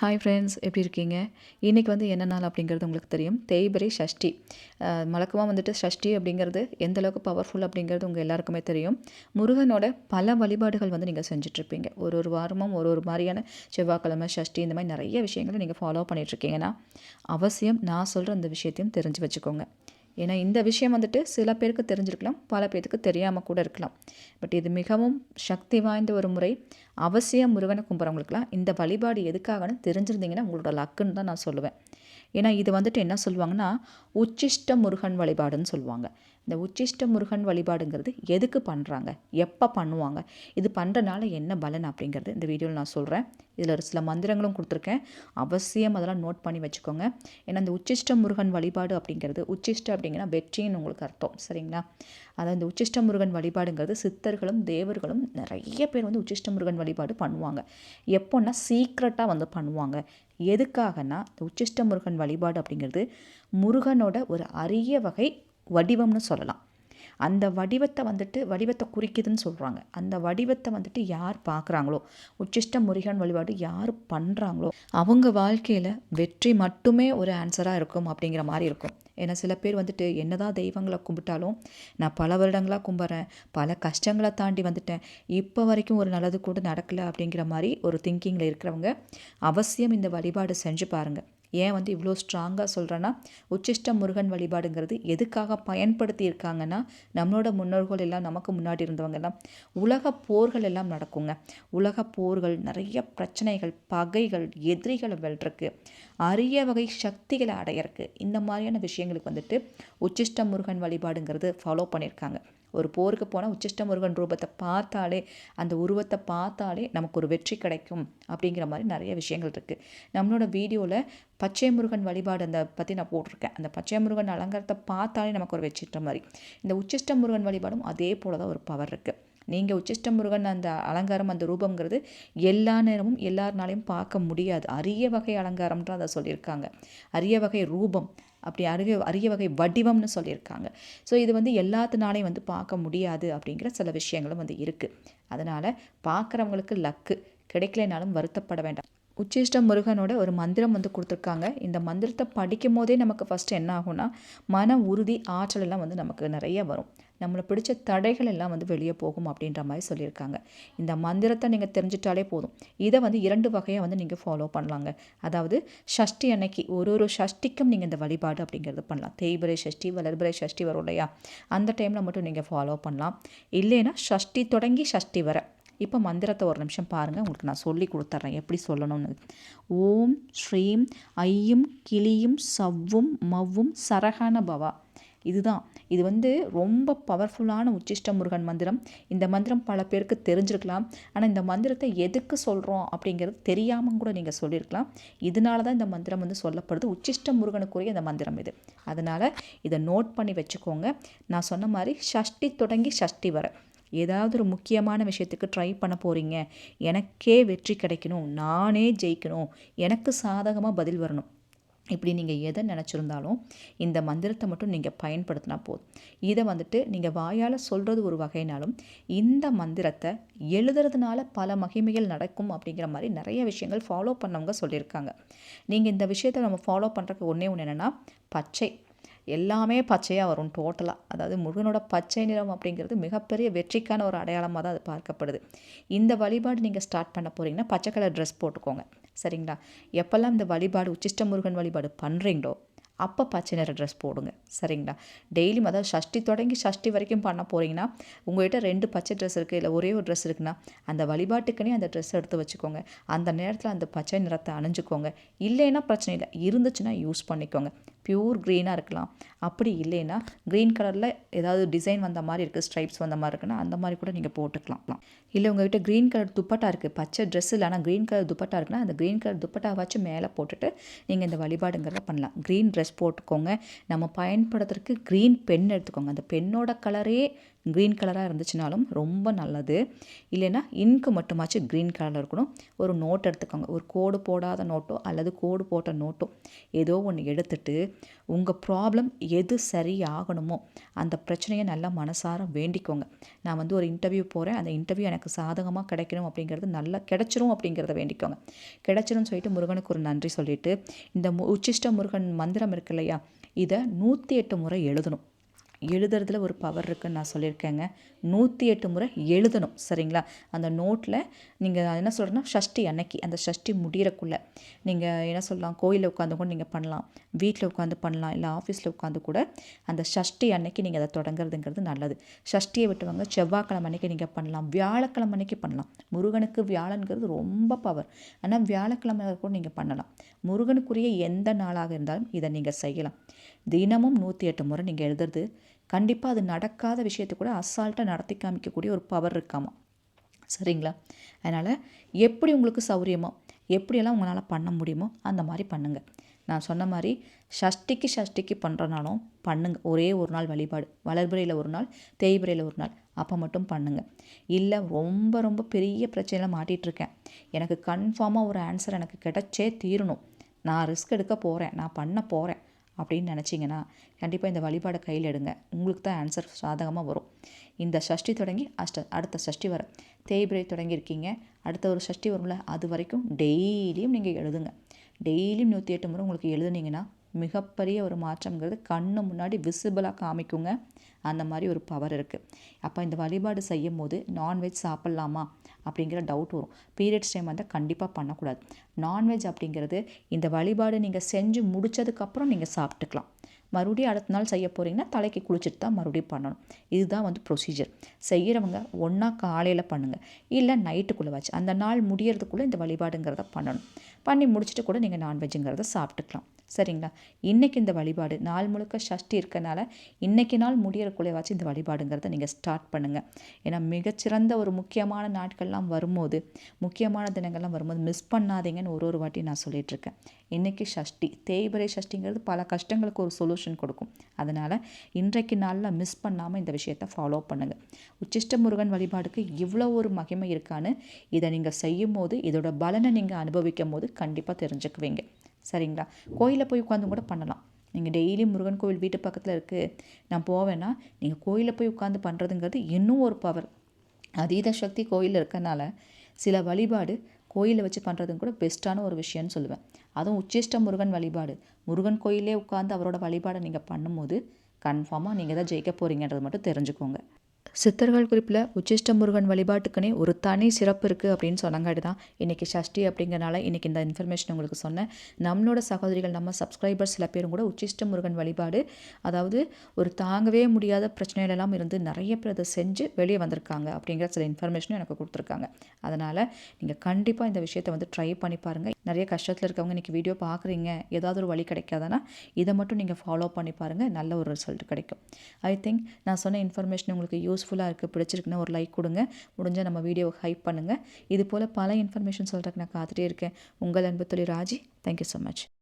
Hi friends எப்படி இருக்கீங்க? இன்றைக்கி வந்து என்ன நாள் அப்படிங்கிறது உங்களுக்கு தெரியும். தேய்பிரை ஷஷ்டி. வழக்கமாக வந்துட்டு சஷ்டி அப்படிங்கிறது எந்த அளவுக்கு பவர்ஃபுல் அப்படிங்கிறது உங்கள் எல்லாருக்குமே தெரியும். முருகனோட பல வழிபாடுகள் வந்து நீங்கள் செஞ்சிட்ருப்பீங்க. ஒரு ஒரு வாரமும் ஒரு ஒரு மாதிரியான செவ்வாய்க்கிழமை ஷஷ்டி இந்த மாதிரி நிறைய விஷயங்களை நீங்கள் ஃபாலோ பண்ணிகிட்ருக்கீங்கன்னா அவசியம் நான் சொல்கிற அந்த விஷயத்தையும் தெரிஞ்சு வச்சுக்கோங்க. ஏன்னா இந்த விஷயம் வந்துட்டு சில பேருக்கு தெரிஞ்சிருக்கலாம் பல பேருக்கு தெரியாமல் கூட இருக்கலாம். பட் இது மிகவும் சக்தி வாய்ந்த ஒரு முறை. அவசியம் முருகனை கும்புறவங்களுக்குலாம் இந்த வழிபாடு எதுக்காகன்னு தெரிஞ்சிருந்தீங்கன்னா உங்களோட லக்குன்னு தான் நான் சொல்லுவேன். ஏன்னா இது வந்துட்டு என்ன சொல்லுவாங்கன்னா உச்சிஷ்ட முருகன் வழிபாடுன்னு சொல்லுவாங்க. இந்த உச்சிஷ்ட முருகன் வழிபாடுங்கிறது எதுக்கு பண்ணுறாங்க எப்போ பண்ணுவாங்க? இது பண்ணுறனால என்ன பலன் அப்படிங்கிறது இந்த வீடியோவில் நான் சொல்கிறேன் இதில் ஒரு சில மந்திரங்களும் கொடுத்துருக்கேன். அவசியம் அதெல்லாம் நோட் பண்ணி வச்சுக்கோங்க. ஏன்னா இந்த உச்சிஷ்ட முருகன் வழிபாடு அப்படிங்கிறது உச்சிஷ்ட அப்படிங்கன்னா வெற்றின்னு உங்களுக்கு அர்த்தம். சரிங்களா? அதாவது இந்த உச்சிஷ்ட முருகன் வழிபாடுங்கிறது சித்தர்களும் தேவர்களும் நிறைய பேர் வந்து உச்சிஷ்ட முருகன் வழிபாடு பண்ணுவாங்க. எப்போன்னா சீக்ரெட்டாக வந்து பண்ணுவாங்க. எதுக்காகனா உச்சிஷ்ட முருகன் வழிபாடு அப்படிங்கிறது முருகனோட ஒரு அரிய வகை வடிவம்னு சொல்லலாம். அந்த வடிவத்தை வந்துட்டு வடிவத்தை குறிக்குதுன்னு சொல்கிறாங்க அந்த வடிவத்தை வந்துட்டு யார் பார்க்குறாங்களோ உச்சிஷ்ட முருகன் வழிபாடு யார் பண்ணுறாங்களோ அவங்க வாழ்க்கையில் வெற்றி மட்டுமே ஒரு ஆன்சராக இருக்கும் அப்படிங்கிற மாதிரி இருக்கும். ஏன்னா சில பேர் வந்துட்டு என்னதான் தெய்வங்களை கும்பிட்டாலும் நான் பல வருடங்களாக கும்பிட்றேன் பல கஷ்டங்களை தாண்டி வந்துட்டேன் இப்போ வரைக்கும் ஒரு நல்லது கூட நடக்கலை அப்படிங்கிற மாதிரி ஒரு திங்கிங்கில் இருக்கிறவங்க அவசியம் இந்த வழிபாடு செஞ்சு பாருங்கள் ஏன் வந்து இவ்வளோ ஸ்ட்ராங்காக சொல்கிறேன்னா உச்சிஷ்ட முருகன் வழிபாடுங்கிறது எதுக்காக பயன்படுத்தி இருக்காங்கன்னா நம்மளோட முன்னோர்கள் எல்லாம் நமக்கு முன்னாடி இருந்தவங்க உலக போர்கள் எல்லாம் நடக்குங்க. உலக போர்கள் நிறைய பிரச்சனைகள் பகைகள் எதிரிகளை வெல்றக்கு அரிய வகை சக்திகளை அடையிறக்கு இந்த மாதிரியான விஷயங்களுக்கு வந்துட்டு உச்சிஷ்ட முருகன் வழிபாடுங்கிறது ஃபாலோ பண்ணியிருக்காங்க. ஒரு போருக்கு போனால் உச்சிஷ்ட முருகன் ரூபத்தை பார்த்தாலே அந்த உருவத்தை பார்த்தாலே நமக்கு ஒரு வெற்றி கிடைக்கும் அப்படிங்கிற மாதிரி நிறைய விஷயங்கள் இருக்குது நம்மளோட வீடியோவில் பச்சை முருகன் வழிபாடு அந்த பற்றி நான் போட்டிருக்கேன். அந்த பச்சை முருகன் அலங்காரத்தை பார்த்தாலே நமக்கு ஒரு வெற்றிட்ட மாதிரி. இந்த உச்சிஷ்ட முருகன் வழிபாடும் அதே போல் தான் ஒரு பவர் இருக்குது நீங்கள் உச்சிஷ்ட முருகன் அந்த அலங்காரம் அந்த ரூபங்கிறது எல்லா நேரமும் எல்லாருனாலையும் பார்க்க முடியாது. அரிய வகை அலங்காரம்ன்ற அதை சொல்லியிருக்காங்க. அரிய வகை ரூபம் அப்படி அருகே அரிய வகை வடிவம்னு சொல்லியிருக்காங்க. ஸோ இது வந்து எல்லாத்தினாலையும் வந்து பார்க்க முடியாது அப்படிங்கிற சில விஷயங்களும் வந்து இருக்குது அதனால் பார்க்குறவங்களுக்கு லக்கு கிடைக்கலைனாலும் வருத்தப்பட வேண்டாம். உச்சிஷ்ட முருகனோட ஒரு மந்திரம் வந்து கொடுத்துருக்காங்க. இந்த மந்திரத்தை படிக்கும் போதே நமக்கு ஃபஸ்ட்டு என்ன ஆகும்னா மன உறுதி ஆற்றல் எல்லாம் வந்து நமக்கு நிறைய வரும். நம்மளை பிடிச்ச தடைகள் எல்லாம் வந்து வெளியே போகும் அப்படின்ற மாதிரி சொல்லியிருக்காங்க. இந்த மந்திரத்தை நீங்கள் தெரிஞ்சிட்டாலே போதும். இதை வந்து இரண்டு வகையாக வந்து நீங்கள் ஃபாலோ பண்ணலாங்க. அதாவது ஷஷ்டி அன்னைக்கு ஒரு ஒரு ஷஷ்டிக்கும் நீங்கள் இந்த வழிபாடு அப்படிங்கிறது பண்ணலாம். தேய்பிரை ஷஷ்டி வளர்பிரை ஷஷ்டி வரும் இல்லையா? அந்த டைமில் மட்டும் நீங்கள் ஃபாலோ பண்ணலாம். இல்லைன்னா ஷஷ்டி தொடங்கி ஷஷ்டி வர இப்போ மந்திரத்தை ஒரு நிமிஷம் பாருங்கள் உங்களுக்கு நான் சொல்லி கொடுத்துட்றேன் எப்படி சொல்லணும்னு. ஓம் ஸ்ரீம் ஐயும் கிளியும் சவ்வும் மவ்வும் சரகன பவா. இதுதான். இது வந்து ரொம்ப பவர்ஃபுல்லான உச்சிஷ்ட முருகன் மந்திரம். இந்த மந்திரம் பல பேருக்கு தெரிஞ்சிருக்கலாம். ஆனால் இந்த மந்திரத்தை எதுக்கு சொல்கிறோம் அப்படிங்கிறது தெரியாமல் கூட நீங்கள் சொல்லியிருக்கலாம் இதனால தான் இந்த மந்திரம் வந்து சொல்லப்படுது. உச்சிஷ்ட முருகனுக்குரிய இந்த மந்திரம் இது. அதனால் இதை நோட் பண்ணி வச்சுக்கோங்க. நான் சொன்ன மாதிரி ஷஷ்டி தொடங்கி ஷஷ்டி வரை. ஏதாவது ஒரு முக்கியமான விஷயத்துக்கு ட்ரை பண்ண போகிறீங்க எனக்கே வெற்றி கிடைக்கணும். நானே ஜெயிக்கணும். எனக்கு சாதகமாக பதில் வரணும். இப்படி நீங்கள் எதை நினச்சிருந்தாலும் இந்த மந்திரத்தை மட்டும் நீங்கள் பயன்படுத்தினா போதும். இதை வந்துட்டு நீங்கள் வாயால் சொல்கிறது ஒரு வகைனாலும் இந்த மந்திரத்தை எழுதுறதுனால பல மகிமைகள் நடக்கும் அப்படிங்கிற மாதிரி நிறைய விஷயங்கள் ஃபாலோ பண்ணவங்க சொல்லியிருக்காங்க. நீங்கள் இந்த விஷயத்தை நம்ம ஃபாலோ பண்ணுறதுக்கு ஒன்றே ஒன்று என்னென்னா பச்சை. எல்லாமே பச்சையாக வரும் டோட்டலாக அதாவது முருகனோட பச்சை நிறம் அப்படிங்கிறது மிகப்பெரிய வெற்றிக்கான ஒரு அடையாளமாக தான் அது பார்க்கப்படுது. இந்த வழிபாடு நீங்கள் ஸ்டார்ட் பண்ண போகிறீங்கன்னா பச்சை கலர் ட்ரெஸ் போட்டுக்கோங்க. சரிங்களா? எப்போல்லாம் இந்த வழிபாடு உச்சிஷ்ட முருகன் வழிபாடு பண்ணுறீங்களோ அப்போ பச்சை நிற ட்ரெஸ் போடுங்க. சரிங்களா? டெய்லியும் அதாவது ஷஷ்டி தொடங்கி ஷஷ்டி வரைக்கும் பண்ண போகிறீங்கன்னா உங்கள்கிட்ட ரெண்டு பச்சை ட்ரெஸ் இருக்குது இல்லை ஒரே ஒரு ட்ரெஸ் இருக்குன்னா அந்த வழிபாட்டுக்குன்னே அந்த ட்ரெஸ் எடுத்து வச்சுக்கோங்க. அந்த நேரத்தில் அந்த பச்சை நிறத்தை அணிஞ்சுக்கோங்க. இல்லைன்னா பிரச்சனை இல்லை. இருந்துச்சுன்னா யூஸ் பண்ணிக்கோங்க. பியூர் க்ரீனாக இருக்கலாம். அப்படி இல்லைன்னா க்ரீன் கலரில் ஏதாவது டிசைன் வந்த மாதிரி இருக்குது ஸ்ட்ரைப்ஸ் வந்த மாதிரி இருக்குன்னா அந்த மாதிரி கூட நீங்கள் போட்டுக்கலாம். இல்லை உங்கள்கிட்ட க்ரீன் கலர் துப்பட்டா இருக்குது பச்சை ட்ரெஸ் இல்லை ஆனால் க்ரீன் கலர் துப்பட்டா இருக்குன்னா அந்த க்ரீன் கலர் துப்பட்டாவாச்சும் மேலே போட்டுட்டு நீங்கள் இந்த வழிபாடுங்கிறத பண்ணலாம். க்ரீன் ட்ரெஸ் போட்டுக்கோங்க. நம்ம பயன்படுத்துறதுக்கு க்ரீன் பென் எடுத்துக்கோங்க. அந்த பெண்ணோட கலரே க்ரீன் கலராக இருந்துச்சுனாலும் ரொம்ப நல்லது. இல்லைன்னா இன்க்கு மட்டுமாச்சும் க்ரீன் கலரில் இருக்கணும். ஒரு நோட் எடுத்துக்கோங்க. ஒரு கோடு போடாத நோட்டோ அல்லது கோடு போட்ட நோட்டோ ஏதோ ஒன்று எடுத்துட்டு உங்கள் ப்ராப்ளம் எது சரியாகணுமோ அந்த பிரச்சனையை நல்லா மனசார வேண்டிக்கோங்க. நான் வந்து ஒரு இன்டர்வியூ போகிறேன் அந்த இன்டர்வியூ எனக்கு சாதகமாக கிடைக்கணும் அப்படிங்கிறது நல்லா கிடைச்சிரும் அப்படிங்கிறத வேண்டிக்கோங்க. கிடைச்சிரும்னு சொல்லிட்டு முருகனுக்கு ஒரு நன்றி சொல்லிட்டு இந்த மு உச்சிஷ்ட முருகன் மந்திரம் இருக்கு இல்லையா? இதை நூற்றி எட்டு முறை எழுதணும். எழுதுறதுல ஒரு பவர் இருக்குன்னு நான் சொல்லியிருக்கேங்க. நூற்றி எட்டு முறை எழுதணும் சரிங்களா? அந்த நோட்டில் நீங்கள் என்ன சொல்கிறேன்னா ஷஷ்டி அன்னைக்கு அந்த ஷஷ்டி முடிகிறக்குள்ளே நீங்கள் என்ன சொல்லலாம் கோயிலில் உட்காந்து கூட நீங்கள் பண்ணலாம். வீட்டில் உட்காந்து பண்ணலாம் இல்லை ஆஃபீஸில் உட்காந்து கூட அந்த ஷஷ்டி அன்னைக்கு நீங்கள் அதை தொடங்குறதுங்கிறது நல்லது. ஷஷ்டியை விட்டுவாங்க செவ்வாய்க்கிழமை அன்னைக்கு நீங்கள் பண்ணலாம் வியாழக்கிழமை அன்னைக்கு பண்ணலாம். முருகனுக்கு வியாழன்கிறது ரொம்ப பவர் ஆனால் வியாழக்கிழமை கூட நீங்கள் பண்ணலாம். முருகனுக்குரிய எந்த நாளாக இருந்தாலும் இதை நீங்கள் செய்யலாம். தினமும் நூற்றி எட்டு முறை நீங்கள் எழுதுறது கண்டிப்பாக அது நடக்காத விஷயத்தை கூட அசால்ட்டாக நடத்தி காமிக்கக்கூடிய ஒரு பவர் இருக்காமா? சரிங்களா? அதனால் எப்படி உங்களுக்கு சௌரியமோ எப்படியெல்லாம் உங்களால் பண்ண முடியுமோ அந்த மாதிரி பண்ணுங்கள் நான் சொன்ன மாதிரி ஷஷ்டிக்கு ஷஷ்டிக்கு பண்ணுறனாலும் பண்ணுங்கள் ஒரே ஒரு நாள் வழிபாடு. வளர்பிறையில் ஒரு நாள் தேய்பிறையில் ஒரு நாள். அப்போ மட்டும் பண்ணுங்கள் இல்லை ரொம்ப ரொம்ப பெரிய பிரச்சனையில் மாட்டிகிட்ருக்கேன் எனக்கு கன்ஃபார்மாக ஒரு ஆன்சர் எனக்கு கிடைச்சே தீரணும். நான் ரிஸ்க் எடுக்க போகிறேன் நான் பண்ண போகிறேன் அப்படின்னு நினச்சிங்கன்னா கண்டிப்பாக இந்த வழிபாடை கையில் எடுங்க. உங்களுக்கு தான் ஆன்சர் சாதகமாக வரும். இந்த சஷ்டி தொடங்கி அஷ்ட அடுத்த சஷ்டி வர. தேய்பிரை தொடங்கியிருக்கீங்க. அடுத்த ஒரு சஷ்டி வரும்ல அது வரைக்கும் டெய்லியும் நீங்கள் எழுதுங்க. டெய்லியும் நூற்றி எட்டு முறை உங்களுக்கு எழுதுனீங்கன்னா மிகப்பெரிய ஒரு மாற்றங்கிறது கண்ணு முன்னாடி விசிபிளாக காமிக்குங்க. அந்த மாதிரி ஒரு பவர் இருக்குது அப்போ இந்த வழிபாடு செய்யும் போது நான்வெஜ் சாப்பிட்லாமா? அப்படிங்கிற டவுட் வரும். பீரியட்ஸ் டைம் வந்தால் கண்டிப்பாக பண்ணக்கூடாது. நான்வெஜ் அப்படிங்கிறது இந்த வழிபாடு நீங்கள் செஞ்சு முடித்ததுக்கப்புறம் நீங்கள் சாப்பிட்டுக்கலாம். மறுபடியும் அடுத்த நாள் செய்ய போகிறீங்கன்னா தலைக்கு குளிச்சுட்டு தான் மறுபடியும் பண்ணணும். இதுதான் வந்து ப்ரொசீஜர் செய்கிறவங்க ஒன்றா காலையில் பண்ணுங்கள் இல்லை நைட்டுக்குள்ளே வச்சு அந்த நாள் முடியறதுக்குள்ளே இந்த வழிபாடுங்கிறத பண்ணணும். பண்ணி முடிச்சுட்டு கூட நீங்கள் நான்வெஜ்ஜுங்கிறத சாப்பிட்டுக்கலாம். சரிங்களா? இன்றைக்கி இந்த வழிபாடு நாள் முழுக்க சஷ்டி இருக்கனால இன்றைக்கி நாள் முடியறக்குள்ளேவாச்சும் இந்த வழிபாடுங்கிறத நீங்கள் ஸ்டார்ட் பண்ணுங்கள் ஏன்னா மிகச்சிறந்த ஒரு முக்கியமான நாட்கள்லாம் வரும்போது முக்கியமான தினங்கள்லாம் வரும்போது மிஸ் பண்ணாதீங்கன்னு ஒரு ஒரு வாட்டி நான் சொல்லிகிட்ருக்கேன் இன்றைக்கி சஷ்டி தேய்பிரை சஷ்டிங்கிறது பல கஷ்டங்களுக்கு ஒரு சொல்யூஷன் கொடுக்கும். அதனால் இன்றைக்கு நாளில் மிஸ் பண்ணாமல் இந்த விஷயத்தை ஃபாலோ பண்ணுங்கள் உச்சிஷ்ட முருகன் வழிபாடுக்கு இவ்வளோ ஒரு மகிமை இருக்கான்னு இதை நீங்கள் செய்யும் போது இதோட பலனை நீங்கள் அனுபவிக்கும் போது கண்டிப்பாக தெரிஞ்சுக்குவீங்க. சரிங்களா? கோயிலில் போய் உட்காந்து கூட பண்ணலாம். நீங்கள் டெய்லி முருகன் கோவில் வீட்டு பக்கத்தில் இருக்குது நான் போவேன்னா நீங்கள் கோயிலில் போய் உட்காந்து பண்ணுறதுங்கிறது இன்னும் ஒரு பவர் அதீத சக்தி கோயிலில் இருக்கனால சில வழிபாடு கோயிலில் வச்சு பண்ணுறதும் கூட பெஸ்ட்டான ஒரு விஷயம்னு சொல்லுவேன். அதுவும் உச்சிஷ்ட முருகன் வழிபாடு. முருகன் கோயிலே உட்காந்து அவரோட வழிபாடை நீங்கள் பண்ணும்போது கன்ஃபார்மாக நீங்கள் தான் ஜெயிக்க போகிறீங்கன்றது மட்டும் தெரிஞ்சுக்கோங்க. சித்தர்கள் குறிப்பில் உச்சிஷ்ட முருகன் வழிபாட்டுக்குனே ஒரு தனி சிறப்பு இருக்குது அப்படின்னு சொன்னங்காட்டி தான் இன்றைக்கி சஷ்டி அப்படிங்கிறனால இன்றைக்கி இந்த இன்ஃபர்மேஷன் உங்களுக்கு சொன்னேன். நம்மளோட சகோதரிகள் நம்ம சப்ஸ்கிரைபர்ஸ் சில பேரும் கூட உச்சிஷ்ட முருகன் வழிபாடு அதாவது ஒரு தாங்கவே முடியாத பிரச்சனைகளெல்லாம் இருந்து நிறைய பேர் அதை செஞ்சு வெளியே வந்திருக்காங்க அப்படிங்கிற சில இன்ஃபர்மேஷனும் எனக்கு கொடுத்துருக்காங்க. அதனால் நீங்கள் கண்டிப்பாக இந்த விஷயத்தை வந்து ட்ரை பண்ணி பாருங்கள் நிறைய கஷ்டத்தில் இருக்கவங்க இன்றைக்கி வீடியோ பார்க்குறீங்க ஏதாவது ஒரு வழி கிடைக்காதனா இதை மட்டும் நீங்கள் ஃபாலோ பண்ணி பாருங்கள் நல்ல ஒரு ரிசல்ட் கிடைக்கும். ஐ திங்க் நான் சொன்ன இன்ஃபர்மேஷன் உங்களுக்கு யூஸ் யூஸ்ஃபுல்லாக இருக்குது பிடிச்சிருக்குன்னா ஒரு லைக் கொடுங்க. முடிஞ்சால் நம்ம வீடியோவை ஹைப் பண்ணுங்கள் இது போல் பல இன்ஃபர்மேஷன் சொல்கிறதுக்கு நான் காத்துட்டே இருக்கேன். உங்கள் அன்பு தொழில் ராஜி தேங்க்யூ ஸோ மச்